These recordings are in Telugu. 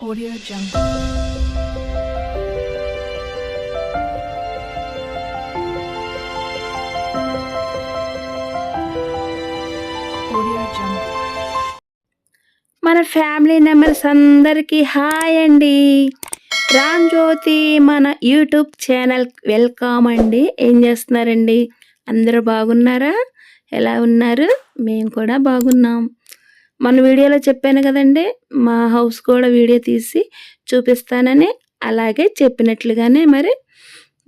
Audio Jungle. మన ఫ్యామిలీ మెంబర్స్ అందరికీ హాయ్ అండి. రామ్ జ్యోతి మన యూట్యూబ్ ఛానల్ వెల్కమ్ అండి. ఏం చేస్తున్నారండి? అందరూ బాగున్నారా? ఎలా ఉన్నారు? మేము కూడా బాగున్నాం. మన వీడియోలో చెప్పాను కదండి మా హౌస్ కూడా వీడియో తీసి చూపిస్తానని అలాగే చెప్పినట్లుగానే మరి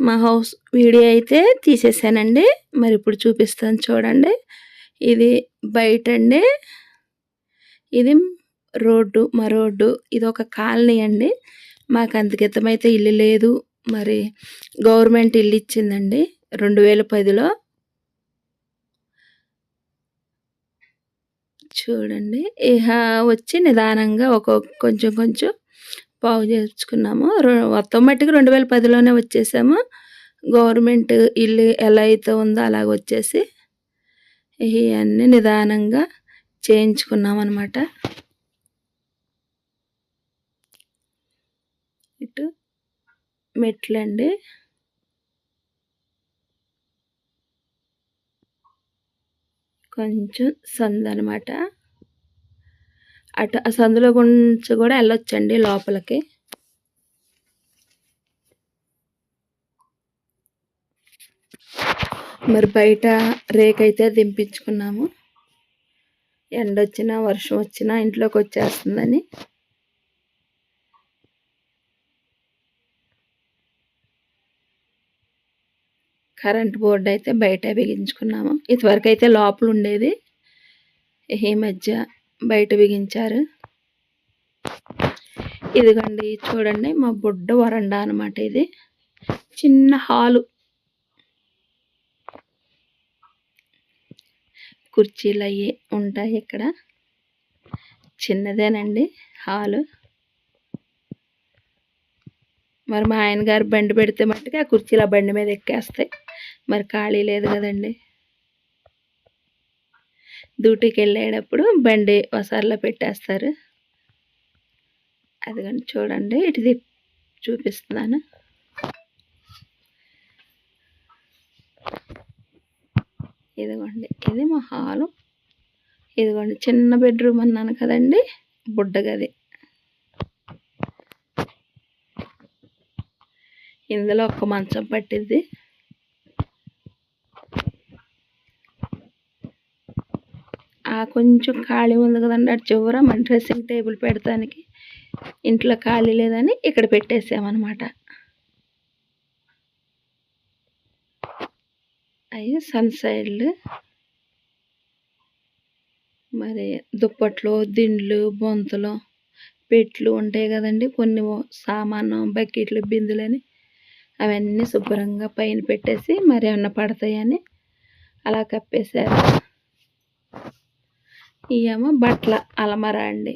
మా హౌస్ వీడియో అయితే తీసేసానండి. మరి ఇప్పుడు చూపిస్తాను చూడండి. ఇది బయట అండి ఇది రోడ్డు మా రోడ్డు. ఇది ఒక కాలనీ అండి. మాకు అంతకితమైతే ఇల్లు లేదు. మరి గవర్నమెంట్ ఇల్లు ఇచ్చిందండి. రెండు వేల పదిలో చూడండి. ఇహ వచ్చి నిదానంగా ఒక్కొక్క కొంచెం కొంచెం బాగు చేసుకున్నాము. మొత్తం మట్టికి రెండు వేల పదిలోనే వచ్చేసాము. గవర్నమెంట్ ఇల్లు ఎలా అయితే ఉందో అలాగ వచ్చేసి ఇవన్నీ నిదానంగా చేయించుకున్నాం అనమాట ఇటు మెట్లండి. కొంచెం సందు అనమాట అటు సందులో గురించి కూడా వెళ్ళొచ్చండి లోపలికి. మరి బయట రేకైతే దింపించుకున్నాము. ఎండ వచ్చినా వర్షం వచ్చినా ఇంట్లోకి వచ్చేస్తుందని కరెంట్ బోర్డు అయితే బయట బిగించుకున్నాము. ఇదివరకు అయితే లోపల ఉండేది. ఈ మధ్య బయట బిగించారు. ఇదిగోండి చూడండి మా బుడ్డ వరండా అనమాట ఇది. చిన్న హాలు. కుర్చీలు అవి ఉంటాయి ఇక్కడ. చిన్నదేనండి హాలు. మరి మా ఆయన గారు బండి పెడితే మట్టుకు ఆ కుర్చీలు ఆ బండి మీద ఎక్కేస్తాయి. మరి ఖాళీ లేదు కదండి. డ్యూటీకి వెళ్ళేటప్పుడు బండి వసార్లో పెట్టేస్తారు. అదిగోండి చూడండి ఇటు చూపిస్తున్నాను. ఇదిగోండి ఇది మా హాలు. ఇదిగోండి చిన్న బెడ్రూమ్ అన్నాను కదండి బుడ్డ గది ఇందులో ఒక మంచం పట్టింది ఆ కొంచెం ఖాళీ ఉంది కదండి. అటు చివర మన డ్రెస్సింగ్ టేబుల్ పెడతానికి ఇంట్లో ఖాళీ లేదని ఇక్కడ పెట్టేసామన్నమాట. అవి సన్ సైడ్లు. మరి దుప్పట్లు దిండ్లు బొంతలు పెట్లు ఉంటాయి కదండి. కొన్ని సామాను బకెట్లు బిందులని అవన్నీ శుభ్రంగా పైన పెట్టేసి మరి ఏమన్నా పడతాయని అలా కప్పేశారు. ఇవేమో బట్టల అలమర అండి.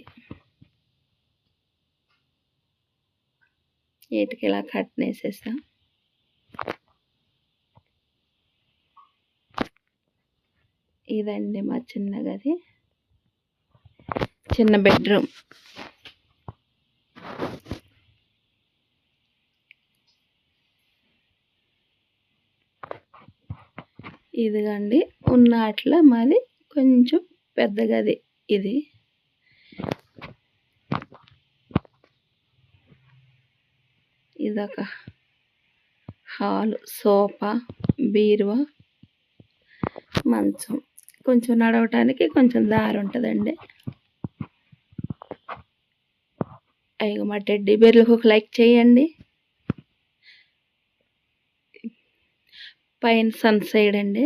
వీటికి ఇలా కట్టనేసేసాం ఇదండి మా చిన్న గది. చిన్న బెడ్రూమ్. ఇదిగండి ఉన్న అట్లా మాది కొంచెం పెద్ద గది ఇది. ఇదొక హాలు సోఫా బీరువా మంచం. కొంచెం నడవటానికి కొంచెం దారి ఉంటుందండి అయ్యో మా టెడ్డీ బేర్లకు ఒక లైక్ చేయండి. పైన సన్ సైడ్ అండి.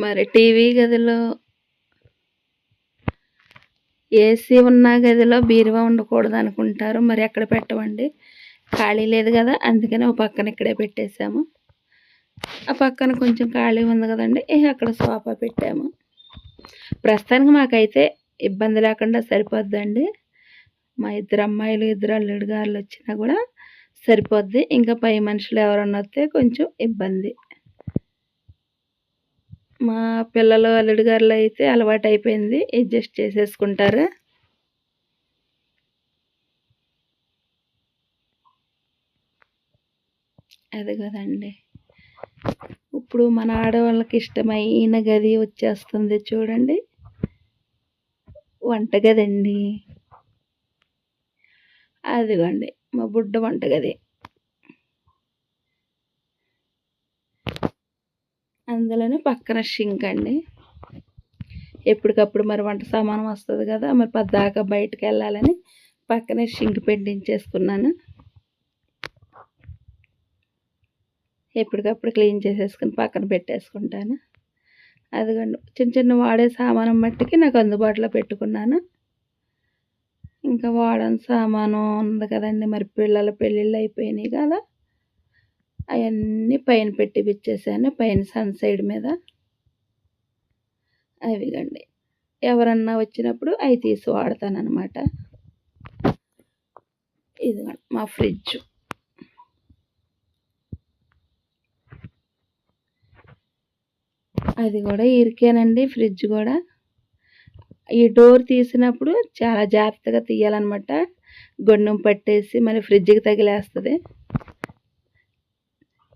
మరి టీవీ గదిలో ఏసీ ఉన్న గదిలో బీరువా ఉండకూడదు అనుకుంటారు. మరి ఎక్కడ పెట్టమండి? ఖాళీ లేదు కదా అందుకని ఒక పక్కన ఇక్కడే పెట్టేశాము. ఆ పక్కన కొంచెం ఖాళీ ఉంది కదండి అక్కడ సోఫా పెట్టాము. ప్రస్తుతానికి మాకైతే ఇబ్బంది లేకుండా సరిపోద్దండి. మా ఇద్దరు అమ్మాయిలు ఇద్దరు అల్లుడు గారులు వచ్చినా కూడా సరిపోద్ది. ఇంకా పై మనుషులు ఎవరన్నా వస్తే కొంచెం ఇబ్బంది. మా పిల్లలు అల్లుడు గారులు అయితే అలవాటు అయిపోయింది. అడ్జస్ట్ చేసేసుకుంటారు. అది కదండి. ఇప్పుడు మన ఆడవాళ్ళకి ఇష్టమైన గది వచ్చేస్తుంది చూడండి. వంటగదండి అదిగోండి మా బుడ్డ వంటగది అందులోనే పక్కన షింక్ అండి. ఎప్పటికప్పుడు మరి వంట సామానం వస్తుంది కదా మరి పద్దాకా బయటకు వెళ్ళాలని పక్కనే షింక్ పెట్టించేసుకున్నాను. ఎప్పటికప్పుడు క్లీన్ చేసేసుకుని పక్కన పెట్టేసుకుంటాను. అదిగండి చిన్న చిన్న వాడే సామానం మట్టికి నాకు అందుబాటులో పెట్టుకున్నాను. ఇంకా వాడని సామాను ఉంది కదండి మరి పిల్లల పెళ్ళిళ్ళు అయిపోయినాయి కదా. అవన్నీ పైన పెట్టి పిచ్చేసాను పైన సన్ సైడ్ మీద అవిగండి. ఎవరన్నా వచ్చినప్పుడు అవి తీసి వాడతానమాట ఇది ఇదిగోండి మా ఫ్రిడ్జ్. అది కూడా ఇరికేనండి ఫ్రిడ్జ్ కూడా. ఈ డోర్ తీసినప్పుడు చాలా జాగ్రత్తగా తీయాలన్నమాట. గొండం పట్టేసి మరి ఫ్రిడ్జ్కి తగిలేస్తుంది.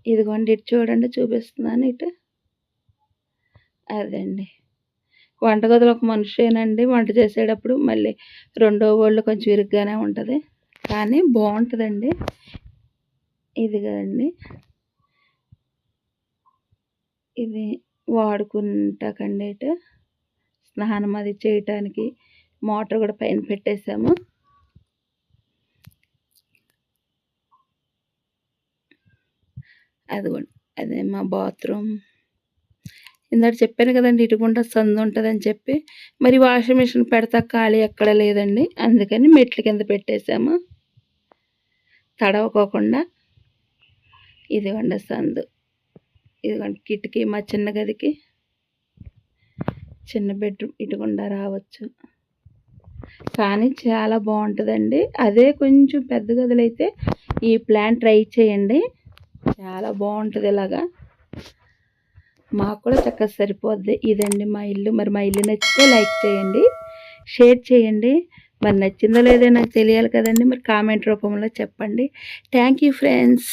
ఇదిగోండి ఇటు చూడండి చూపిస్తున్నాను ఇటు. అదండి. వంటగదిలో ఒక మనిషేనండి వంట చేసేటప్పుడు మళ్ళీ రెండో వాళ్ళు కొంచెం ఇరుగ్గానే ఉంటుంది. కానీ బాగుంటుందండి. ఇది కదండి ఇది వాడుకుంటాకండి ఇటు. స్నానం అది చేయటానికి మోటార్ కూడా పైన పెట్టేసాము అదిగోండి అదే మా బాత్రూమ్. ఇందాక చెప్పాను కదండి ఇటుకుండా సందు ఉంటుందని చెప్పి. మరి వాషింగ్ మిషన్ పెడతా ఖాళీ ఎక్కడ లేదండి. అందుకని మెట్ల కింద పెట్టేసాము తడవకోకుండా ఇదిగోండి సందు. ఇదిగోండి కిటికీ మా చిన్న గదికి. చిన్న బెడ్రూమ్ ఇటుకుండా రావచ్చు. కానీ చాలా బాగుంటుందండి. అదే కొంచెం పెద్ద గదులైతే అయితే ఈ ప్లాన్ ట్రై చేయండి. చాలా బాగుంటుంది ఇలాగా. మాకు కూడా చక్కగా సరిపోద్ది. ఇదండి మా ఇల్లు. మరి మా ఇల్లు నచ్చితే లైక్ చేయండి షేర్ చేయండి. మరి నచ్చిందో లేదో నాకు తెలియాలి కదండి. మరి కామెంట్ రూపంలో చెప్పండి. Thank you friends.